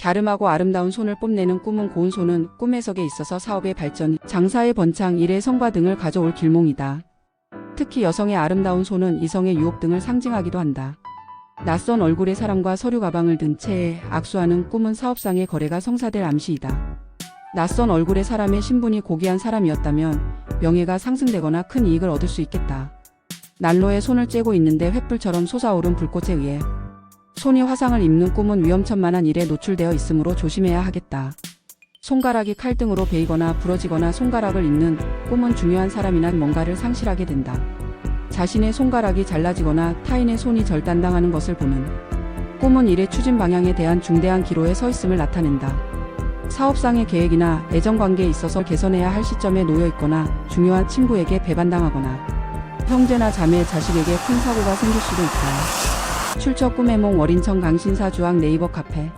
갸름하고 아름다운 손을 뽐내는 꿈은 고운 손은 꿈 해석에 있어서 사업의 발전, 장사의 번창, 일의 성과 등을 가져올 길몽이다. 특히 여성의 아름다운 손은 이성의 유혹 등을 상징하기도 한다. 낯선 얼굴의 사람과 서류 가방을 든 채 악수하는 꿈은 사업상의 거래가 성사될 암시이다. 낯선 얼굴의 사람의 신분이 고귀한 사람이었다면 명예가 상승되거나 큰 이익을 얻을 수 있겠다. 난로에 손을 째고 있는데 횃불처럼 솟아오른 불꽃에 의해 손이 화상을 입는 꿈은 위험천만한 일에 노출되어 있으므로 조심해야 하겠다. 손가락이 칼등으로 베이거나 부러지거나 손가락을 입는 꿈은 중요한 사람이나 뭔가를 상실하게 된다. 자신의 손가락이 잘라지거나 타인의 손이 절단당하는 것을 보는 꿈은 일의 추진 방향에 대한 중대한 기로에 서 있음을 나타낸다. 사업상의 계획이나 애정관계에 있어서 개선해야 할 시점에 놓여 있거나 중요한 친구에게 배반당하거나 형제나 자매, 자식에게 큰 사고가 생길 수도 있다. 출처 꿈의 몽 월인천 강신사 주황 네이버 카페